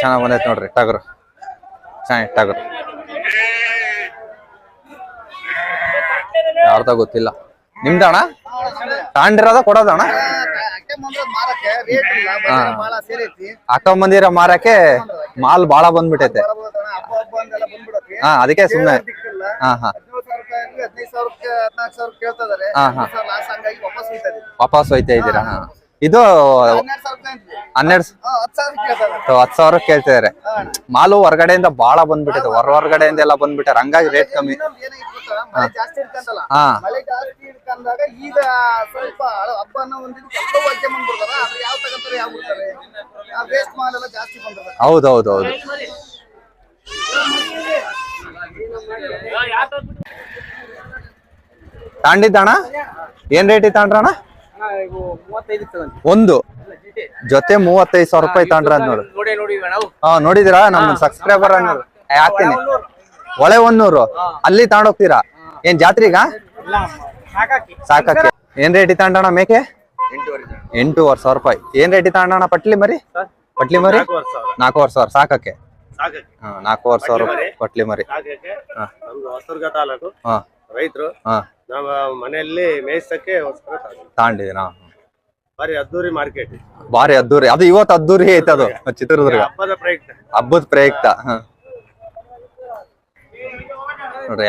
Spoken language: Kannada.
ಚೆನ್ನಾಗ್ ಬಂದೈತೆ ನೋಡ್ರಿ ಟಗರು. ಚೆನ್ನಾಗಿ ಟಗರು. ಯಾರ್ದ ಗೊತ್ತಿಲ್ಲ. ನಿಮ್ದ ಅಣ್ಣ? ತಾಂಡಿರೋದ ಕೊಡೋದ ಅಣ್ಣ? ಸೇರೈತಿ ಹಾಕೊಂಬಂದಿರೋ ಮಾರಕ್ಕೆ ಮಾಲ್ ಬಾಳ ಬಂದ್ಬಿಟ್ಟೈತೆ ಹಾ ಅದಕ್ಕೆ ಸುಮ್ನೆ. ಹಾ ಹಾ. ವಾಪಸ್ ಹೋಯ್ತಾ ಇದ್ದೀರಾ. ಇದು ಹನ್ನೆರಡು ಹತ್ತು ಸಾವಿರ ಕೇಳ್ತಿದಾರೆ ಮಾಲು ಹೊರಗಡೆಯಿಂದ ಬಾಳ ಬಂದ್ಬಿಟ್ಟಿದೆ. ಹೊರ ಹೊರಗಡೆಯಿಂದ ಎಲ್ಲ ಬಂದ್ಬಿಟ್ಟಾರೆ ಹಂಗಾಗಿ ರೇಟ್ ಕಮ್ಮಿ. ಹೌದೌದೌದು ಹಾ. ಈಗ ಸ್ವಲ್ಪ ಹಬ್ಬನ ತಾಂಡಿದ್ದಣ್ಣ? ಏನ್ ರೇಟ್ ಇತ್ತಣ್ಣ ಒಂದು. ಜೊತೆ ಮೂವತ್ತೈದು ಸಾವಿರ ರೂಪಾಯಿ ತಗೊಂಡ್ರ ಅಂತ ನೋಡು ನೋಡಿ ನೋಡಿ ನಾವು. ಹಾ ನೋಡಿದಿರಾ? ನಮ್ ಸಬ್ಸ್ಕ್ರೈಬರ್ ಹಾಕ್ತೀನಿ. ಒಳೆ ಒಂದೂರು ಅಲ್ಲಿ ತಗೊಂಡೋಗ್ತೀರಾ? ಏನ್ ಜಾತ್ರಿಗ? ಸಾಕಕ್ಕೆ ಏನ್ ರೇಟ್ ತಗೊಂಡಣ ಮೇಕೆ? ಎಂಟೂವರೆ ಸಾವಿರ. ರೂಪಾಯಿ. ಏನ್ ರೇಟ್ ತಗೊಂಡಣ ಪಟ್ಲಿ ಮರಿ? ಪಟ್ಲಿ ಮರಿ? ನಾಲ್ಕೂವರೆ ಸಾವಿರ. ಸಾಕಕ್ಕೆ ನಾಲ್ಕೂವರೆ ಸಾವಿರ ಪಟ್ಲಿ ಮರಿ. ಹೊಸದುರ್ಗ ತಾಲೂಕು. ರೈತರು. ಹಾ. ಮನೆಯಲ್ಲಿ ಮೇಯಿಸಕ್ಕೆ ತಾಂಡಿದಿನ ಬಾರಿ ಅದ್ದೂರಿ ಮಾರ್ಕೆಟ್ ಬಾರಿ ಅದ್ದೂರಿ. ಅದು ಇವತ್ತು ಅದ್ದೂರಿ ಐತೆ ಅದು ಚಿತ್ರದುರ್ಗ. ಹಬ್ಬದ ಪ್ರಯುಕ್ತ. ಹಬ್ಬದ ಪ್ರಯುಕ್ತ ನೋಡ್ರಿ